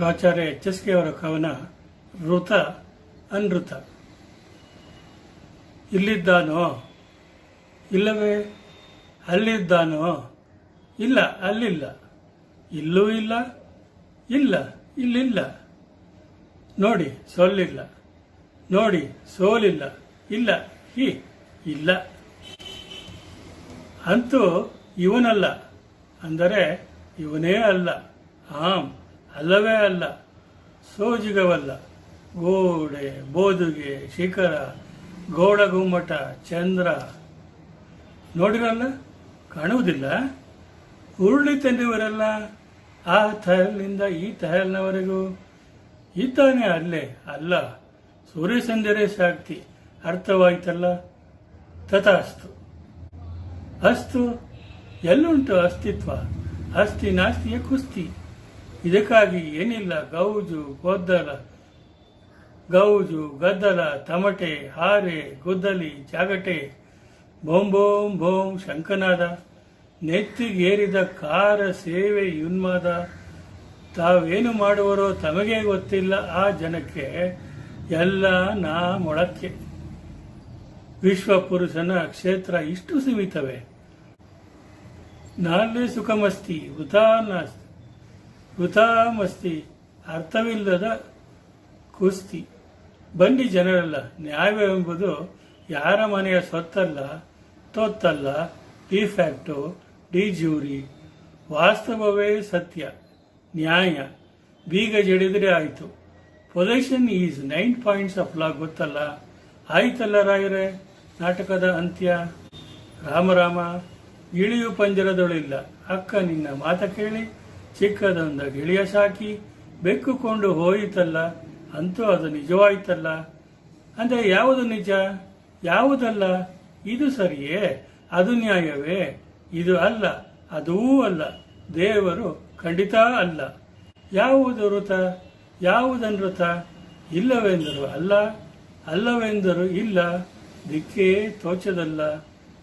ಪ್ರಾಚಾರ್ಯ H S K ಅವರ ಕವನ ಋತ ಅನೃತ. ಇಲ್ಲಿದ್ದಾನೋ? ಇಲ್ಲವೇ? ಅಲ್ಲಿದ್ದಾನೋ? ಇಲ್ಲ, ಅಲ್ಲಿಲ್ಲ. ಇಲ್ಲೂ ಇಲ್ಲ ಇಲ್ಲ, ಇಲ್ಲಿಲ್ಲ. ನೋಡಿ, ಸೊಲ್ಲಿಲ್ಲ. ನೋಡಿ, ಸೋಲಿಲ್ಲ, ಇಲ್ಲ, ಹಿ, ಇಲ್ಲ. ಅಂತೂ ಇವನಲ್ಲ. ಅಂದರೆ ಇವನೇ ಅಲ್ಲ. ಆಂ ಅಲ್ಲವೇ ಅಲ್ಲ, ಸೋಜಿಗವಲ್ಲ. ಗೋಡೆ, ಬೋದುಗೆ, ಶಿಖರ ಗೌಡ ಗುಮ್ಮಟ ಚಂದ್ರ. ನೋಡಿರಲ್ಲ ಕಾಣುವುದಿಲ್ಲ. ಉರುಳಿ ತಂದಿವರೆಲ್ಲ ಆ ತಹಲ್ನಿಂದ ಈ ತಹಲ್ನವರೆಗೂ. ಇದ್ದಾನೆ ಅಲ್ಲೇ, ಅಲ್ಲ. ಸೂರ್ಯ ಸಂಧ್ಯರೇ ಸಾಕ್ತಿ ಅರ್ಥವಾಯ್ತಲ್ಲ? ತಥಾಸ್ತು. ಅಸ್ತು ಎಲ್ಲುಂಟು ಅಸ್ತಿತ್ವ, ಅಸ್ತಿ ನಾಸ್ತಿಯ ಕುಸ್ತಿ. ಇದಕ್ಕಾಗಿ ಏನಿಲ್ಲ, ಗೌಜು, ಗೊದ್ದಲ, ಗೌಜು, ಗದ್ದಲ, ತಮಟೆ, ಹಾರೆ, ಗುದ್ದಲಿ, ಜಾಗಟೆ ಬೋಂ ಬೋಂ ಬೋಂ ಶಂಕನಾದ, ನೆತ್ತಿಗೇರಿದ ಕಾರ ಸೇವೆ ಯುನ್ಮಾದ. ತಾವೇನು ಮಾಡುವರೋ ತಮಗೆ ಗೊತ್ತಿಲ್ಲ, ಆ ಜನಕ್ಕೆ ಎಲ್ಲ ನಾ ಮೊಳಕ್ಕೆ. ವಿಶ್ವಪುರುಷನ ಕ್ಷೇತ್ರ ಇಷ್ಟು ಸೀಮಿತವೇ. ನಾಲ್ಲೆ ಸುಖಮಸ್ತಿ ನಾಸ್ತಿ ವೃಥಾ ಅರ್ಥವಿಲ್ಲದ ಕುಸ್ತಿ. ಬಂಡಿ ಜನರಲ್ಲ ನ್ಯಾಯವೆಂಬುದು ಯಾರ ಮನೆಯ ಸ್ವತ್ತಲ್ಲ, ತೊತ್ತಲ್ಲ ಡಿ ಫ್ಯಾಕ್ಟೋ ಡಿ ಜ್ಯೂರಿ ವಾಸ್ತವವೇ ಸತ್ಯ, ನ್ಯಾಯ. ಬೀಗ ಜಡಿದ್ರೆ ಆಯಿತು. Position is nine points of law ಗೊತ್ತಲ್ಲ? ಆಯ್ತಲ್ಲ ರಾಯರೇ? ನಾಟಕದ ಅಂತ್ಯ. ರಾಮರಾಮ ಇಳಿಯು ಪಂಜರದೊಳಿಲ್ಲ. ಅಕ್ಕ ನಿನ್ನ ಮಾತ ಕೇಳಿ. ಚಿಕ್ಕದೊಂದ ಗಿಳಿಯ ಸಾಕಿ ಬೆಕ್ಕುಕೊಂಡು ಹೋಯಿತಲ್ಲ, ಅಂತೂ ಅದು ನಿಜವಾಯ್ತಲ್ಲ? ಅಂದ್ರೆ ಯಾವುದು ನಿಜ? ಯಾವುದಲ್ಲ? ಇದು ಸರಿಯೇ? ಅದು ನ್ಯಾಯವೇ? ಇದು ಅಲ್ಲ, ಅದೂ ಅಲ್ಲ, ದೇವರು ಖಂಡಿತ ಅಲ್ಲ. ಯಾವುದು ಋತ? ಯಾವುದನೃತ ಇಲ್ಲವೆಂದರು ಅಲ್ಲ, ಅಲ್ಲವೆಂದರು ಇಲ್ಲ, ದಿಕ್ಕೇ ತೋಚದಲ್ಲ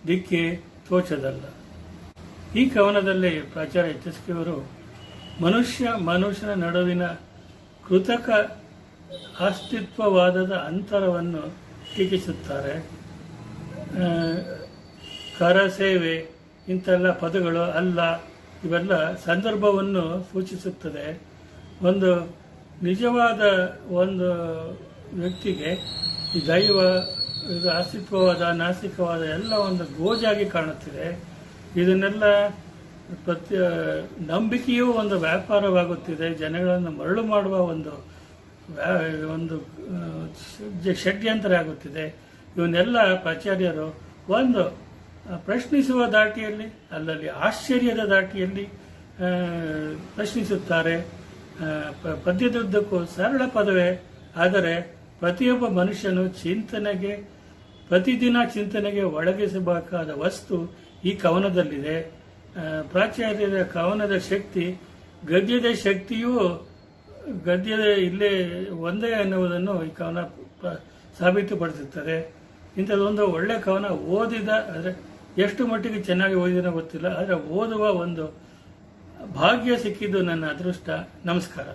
ದಿಕ್ಕೇ ತೋಚದಲ್ಲ. ಈ ಕವನದಲ್ಲಿ ಪ್ರಾಚಾರ್ಯ ಎಚ್ ಮನುಷ್ಯ ಮನುಷ್ಯನ ನಡುವಿನ ಕೃತಕ ಅಸ್ತಿತ್ವವಾದದ ಅಂತರವನ್ನು ಟೀಕಿಸುತ್ತಾರೆ. ಕರಸೇವೆ ಇಂಥೆಲ್ಲ ಪದಗಳು ಅಲ್ಲ, ಇವೆಲ್ಲ ಸಂದರ್ಭವನ್ನು ಸೂಚಿಸುತ್ತದೆ. ಒಂದು ನಿಜವಾದ ಒಂದು ವ್ಯಕ್ತಿಗೆ ಈ ದೈವ, ಇದು ಅಸ್ತಿತ್ವವಾದ, ನಾಸ್ತಿಕವಾದ ಎಲ್ಲ ಒಂದು ಗೋಜಾಗಿ ಕಾಣುತ್ತಿದೆ. ಇದನ್ನೆಲ್ಲ ಪ್ರತಿ ನಂಬಿಕೆಯೂ ಒಂದು ವ್ಯಾಪಾರವಾಗುತ್ತಿದೆ. ಜನಗಳನ್ನು ಮರಳು ಮಾಡುವ ಒಂದು ಒಂದು ಷಡ್ಯಂತರ ಆಗುತ್ತಿದೆ. ಇವನ್ನೆಲ್ಲ ಪ್ರಾಚಾರ್ಯರು ಒಂದು ಪ್ರಶ್ನಿಸುವ ದಾಟಿಯಲ್ಲಿ ಅಲ್ಲಲ್ಲಿ ಆಶ್ಚರ್ಯದ ದಾಟಿಯಲ್ಲಿ ಪ್ರಶ್ನಿಸುತ್ತಾರೆ. ಪದ್ಯದುದ್ದಕ್ಕೂ ಸರಳ ಪದವೇ. ಆದರೆ ಪ್ರತಿಯೊಬ್ಬ ಮನುಷ್ಯನು ಚಿಂತನೆಗೆ, ಪ್ರತಿದಿನ ಚಿಂತನೆಗೆ ಒಳಗಿಸಬೇಕಾದ ವಸ್ತು ಈ ಕವನದಲ್ಲಿದೆ. ಪ್ರಾಚಾರ್ಯರ ಕವನದ ಶಕ್ತಿ, ಗದ್ಯದ ಶಕ್ತಿಯು, ಗದ್ಯದ ಇಲ್ಲೇ ಒಂದೇ ಅನ್ನುವುದನ್ನು ಈ ಕವನ ಸಾಬೀತುಪಡಿಸುತ್ತದೆ. ಇಂಥದ್ದೊಂದು ಒಳ್ಳೆ ಕವನ ಓದಿದ ಅಂದರೆ ಎಷ್ಟು ಮಟ್ಟಿಗೆ ಚೆನ್ನಾಗಿ ಓದಿದನೋ ಗೊತ್ತಿಲ್ಲ, ಆದರೆ ಓದುವ ಒಂದು ಭಾಗ್ಯ ಸಿಕ್ಕಿದ್ದು ನನ್ನ ಅದೃಷ್ಟ. ನಮಸ್ಕಾರ.